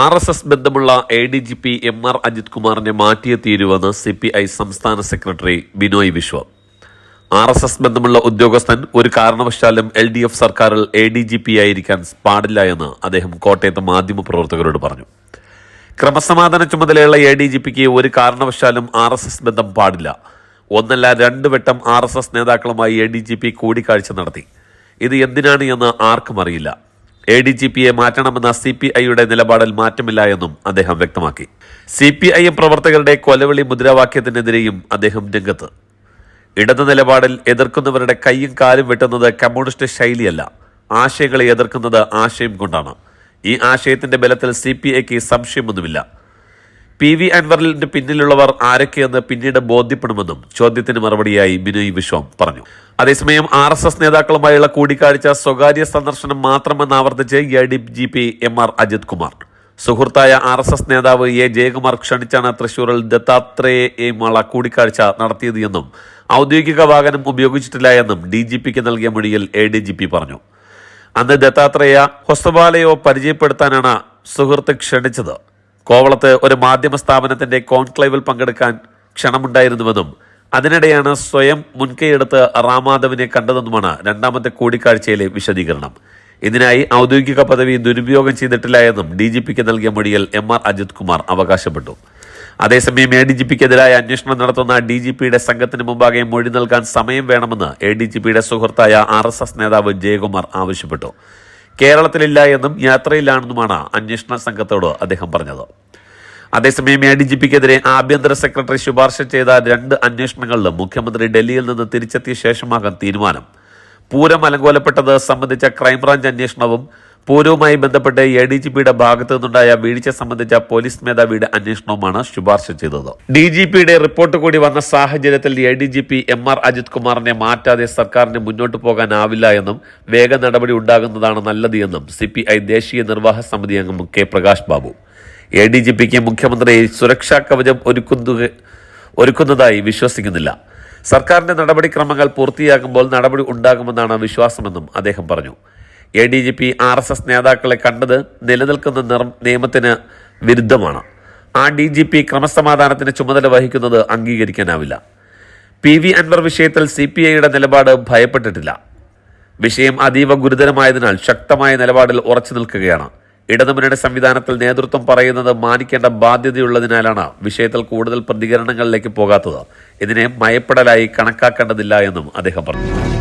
R S S ബന്ധമുള്ള A D G P M R Ajith കുമാറിനെ മാറ്റിയ തീരുവെന്ന് സി പി ഐ സംസ്ഥാന secretary Binoy Viswam. R S S ബന്ധമുള്ള ഉദ്യോഗസ്ഥൻ ഒരു കാരണവശാലും എൽ ഡി എഫ് സർക്കാരിൽ എ ഡി ജി പി ആയിരിക്കാൻ പാടില്ല എന്ന് അദ്ദേഹം കോട്ടയത്ത് മാധ്യമപ്രവർത്തകരോട് പറഞ്ഞു. ക്രമസമാധാന ചുമതലയുള്ള എ ഡി ജി പിക്ക് ഒരു കാരണവശാലും ആർ എസ് എസ് ബന്ധം പാടില്ല. ഒന്നല്ല രണ്ട് വട്ടം ആർ എസ് എസ് നേതാക്കളുമായി എ ഡി ജി പി കൂടിക്കാഴ്ച നടത്തി. ഇത് എന്തിനാണ് എന്ന് ആർക്കും അറിയില്ല. എ ഡി ജി പിയെ മാറ്റണമെന്ന സി പി ഐയുടെ നിലപാടിൽ മാറ്റമില്ല എന്നും അദ്ദേഹം വ്യക്തമാക്കി. സി പി ഐ എം പ്രവർത്തകരുടെ കൊലവിളി മുദ്രാവാക്യത്തിനെതിരെയും അദ്ദേഹം രംഗത്ത്. ഇടതു നിലപാടിൽ എതിർക്കുന്നവരുടെ കൈയും കാലും വെട്ടുന്നത് കമ്മ്യൂണിസ്റ്റ് ശൈലിയല്ല. ആശയങ്ങളെ എതിർക്കുന്നത് ആശയം കൊണ്ടാണ്. ഈ ആശയത്തിന്റെ ബലത്തിൽ സി പി ഐക്ക് സംശയമൊന്നുമില്ല. പി വി അൻവറിന്റെ പിന്നിലുള്ളവർ ആരൊക്കെയെന്ന് പിന്നീട് ബോധ്യപ്പെടുമെന്നും ചോദ്യത്തിന് മറുപടിയായി ബിനോയ് വിശ്വം പറഞ്ഞു. അതേസമയം ആർ എസ് എസ് നേതാക്കളുമായുള്ള കൂടിക്കാഴ്ച സ്വകാര്യ സന്ദർശനം മാത്രമെന്ന് ആവർത്തിച്ച് A D G P M R Ajith Kumar. സുഹൃത്തായ ആർ എസ് എസ് നേതാവ് എ ജയകുമാർ ക്ഷണിച്ചാണ് തൃശൂരിൽ ദത്താത്രേയുമുള്ള കൂടിക്കാഴ്ച നടത്തിയത് എന്നും ഔദ്യോഗിക വാഹനം ഉപയോഗിച്ചിട്ടില്ല എന്നും ഡി ജി പിക്ക് നൽകിയ മൊഴിയിൽ എ ഡി ജി പി പറഞ്ഞു. അന്ന് ദത്താത്രേയ ഹൊസ്തബാലയോ പരിചയപ്പെടുത്താനാണ് സുഹൃത്ത് ക്ഷണിച്ചത്. കോവളത്ത് ഒരു മാധ്യമ സ്ഥാപനത്തിന്റെ കോൺക്ലേവിൽ പങ്കെടുക്കാൻ ക്ഷണമുണ്ടായിരുന്നുവെന്നും അതിനിടെയാണ് സ്വയം മുൻകൈയെടുത്ത് റാമാധവിനെ കണ്ടതെന്നുമാണ് രണ്ടാമത്തെ കൂടിക്കാഴ്ചയിലെ വിശദീകരണം. ഇതിനായി ഔദ്യോഗിക പദവി ദുരുപയോഗം ചെയ്തിട്ടില്ല എന്നും ഡി ജി പിക്ക് നൽകിയ മൊഴിയിൽ എം ആർ അജിത് കുമാർ അവകാശപ്പെട്ടു. അതേസമയം എ ഡി ജി പിക്കെതിരായ അന്വേഷണം നടത്തുന്ന ഡി ജി പിയുടെ സംഘത്തിന് മുമ്പാകെ മൊഴി നൽകാൻ സമയം വേണമെന്ന് എ ഡി ജി പിയുടെ സുഹൃത്തായ ആർ എസ് എസ് നേതാവ് ജയകുമാർ ആവശ്യപ്പെട്ടു. കേരളത്തിലില്ല എന്നും യാത്രയിലാണെന്നുമാണ് അന്വേഷണ സംഘത്തോട് അദ്ദേഹം പറഞ്ഞത്. അതേസമയം എ ഡി ജി പിക്കെതിരെ ആഭ്യന്തര സെക്രട്ടറി ശുപാർശ ചെയ്ത രണ്ട് അന്വേഷണങ്ങളിലും മുഖ്യമന്ത്രി ഡൽഹിയിൽ നിന്ന് തിരിച്ചെത്തിയ ശേഷമാകാൻ തീരുമാനം. പൂരം അലങ്കോലപ്പെട്ടത് സംബന്ധിച്ച ക്രൈംബ്രാഞ്ച് അന്വേഷണവും പൂരവുമായി ബന്ധപ്പെട്ട് എ ഡി ജി പിയുടെ ഭാഗത്തു നിന്നുണ്ടായ വീഴ്ച സംബന്ധിച്ച പോലീസ് മേധാവിയുടെ അന്വേഷണവുമാണ് ശുപാർശ ചെയ്തത്. ഡി ജി പിയുടെ റിപ്പോർട്ട് കൂടി വന്ന സാഹചര്യത്തിൽ A D G P M R Ajith കുമാറിനെ മാറ്റാതെ സർക്കാരിന് മുന്നോട്ട് പോകാനാവില്ല എന്നും വേഗ നടപടി ഉണ്ടാകുന്നതാണ് നല്ലത് എന്നും സി പി ഐ ദേശീയ നിർവാഹ സമിതി അംഗം K Prakash Babu. A D G പിക്ക് മുഖ്യമന്ത്രി സുരക്ഷാ കവചം ഒരുക്കുന്ന ഒരുക്കുന്നതായി വിശ്വസിക്കുന്നില്ല. സർക്കാരിന്റെ നടപടിക്രമങ്ങൾ പൂർത്തിയാകുമ്പോൾ നടപടി ഉണ്ടാകുമെന്നാണ് വിശ്വാസമെന്നും അദ്ദേഹം പറഞ്ഞു. A D G P R S S നേതാക്കളെ കണ്ടത് നിലനിൽക്കുന്ന നിർ- നിയമത്തിന് വിരുദ്ധമാണ്. ആ ഡി ജി പി ക്രമസമാധാനത്തിന് ചുമതല വഹിക്കുന്നത് അംഗീകരിക്കാനാവില്ല. പി വി അൻവർ വിഷയത്തിൽ സി പി ഐയുടെ നിലപാട് ഭയപ്പെട്ടിട്ടില്ല. വിഷയം അതീവ ഗുരുതരമായതിനാൽ ശക്തമായ നിലപാടിൽ ഉറച്ചു നിൽക്കുകയാണ്. ഇടതുമുന്നണി സംവിധാനത്തിൽ നേതൃത്വം പറയുന്നത് മാനിക്കേണ്ട ബാധ്യതയുള്ളതിനാലാണ് വിഷയത്തിൽ കൂടുതൽ പ്രതികരണങ്ങളിലേക്ക് പോകാത്തത്. ഇതിനെ മയപ്പെടലായി കണക്കാക്കേണ്ടതില്ല എന്നും അദ്ദേഹം പറഞ്ഞു.